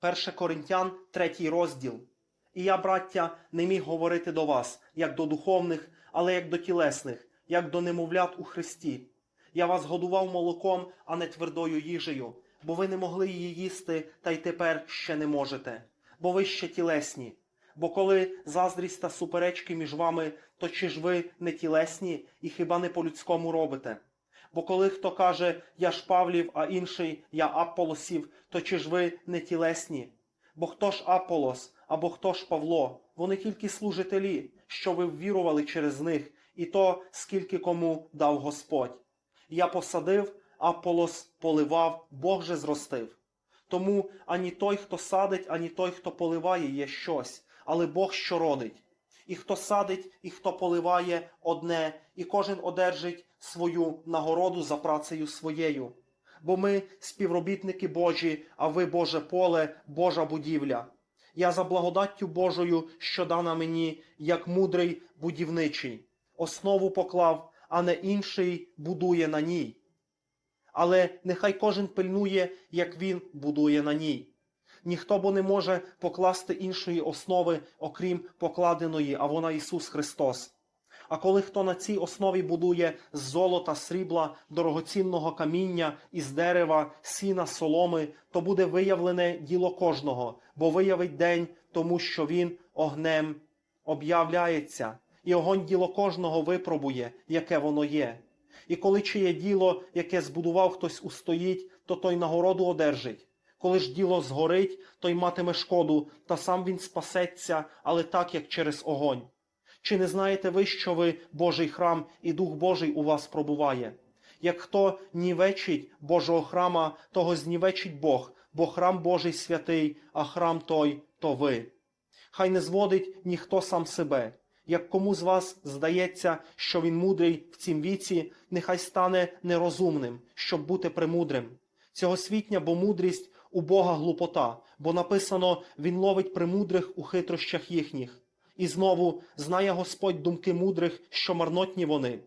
1 Коринтян, 3 розділ. І я, браття, не міг говорити до вас, як до духовних, але як до тілесних, як до немовлят у Христі. Я вас годував молоком, а не твердою їжею, бо ви не могли її їсти, та й тепер ще не можете, бо ви ще тілесні. Бо коли заздрість та суперечки між вами, то чи ж ви не тілесні і хіба не по-людському робите? Бо коли хто каже я ж Павлів, а інший я Апполосів, то чи ж ви не тілесні? Бо хто ж Апполос, або хто ж Павло? Вони тільки служителі, що ви ввірували через них, і то скільки кому дав Господь. Я посадив, Апполос поливав, Бог же зростив. Тому ані той, хто садить, ані той, хто поливає, є щось, але Бог що родить. І хто садить, і хто поливає одне, і кожен одержить свою нагороду за працею своєю. Бо ми співробітники Божі, а ви Боже поле, Божа будівля. Я за благодаттю Божою, що дана мені, як мудрий будівничий, основу поклав, а не інший будує на ній. Але нехай кожен пильнує, як він будує на ній. Ніхто бо не може покласти іншої основи, окрім покладеної, а вона Ісус Христос. А коли хто на цій основі будує з золота, срібла, дорогоцінного каміння, із дерева, сіна, соломи, то буде виявлене діло кожного, бо виявить день, тому що він огнем об'являється, і огонь діло кожного випробує, яке воно є. І коли чиє діло, яке збудував хтось устоїть, то той нагороду одержить. Коли ж діло згорить, той матиме шкоду, та сам він спасеться, але так, як через огонь. Чи не знаєте ви, що ви Божий храм, і Дух Божий у вас пробуває? Як хто нівечить Божого храма, того знівечить Бог, бо храм Божий святий, а храм той то ви. Хай не зводить ніхто сам себе. Як кому з вас здається, що він мудрий в цім віці, нехай стане нерозумним, щоб бути премудрим. Цього світня, бо мудрість у Бога глупота, бо написано Він ловить премудрих у хитрощах їхніх. І знову знає Господь думки мудрих, що марнотні вони.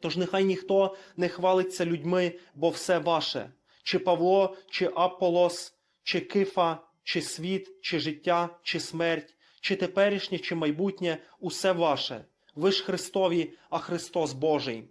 Тож нехай ніхто не хвалиться людьми, бо все ваше, чи Павло, чи Аполос, чи Кифа, чи світ, чи життя, чи смерть, чи теперішнє, чи майбутнє, усе ваше. Ви ж Христові, а Христос Божий.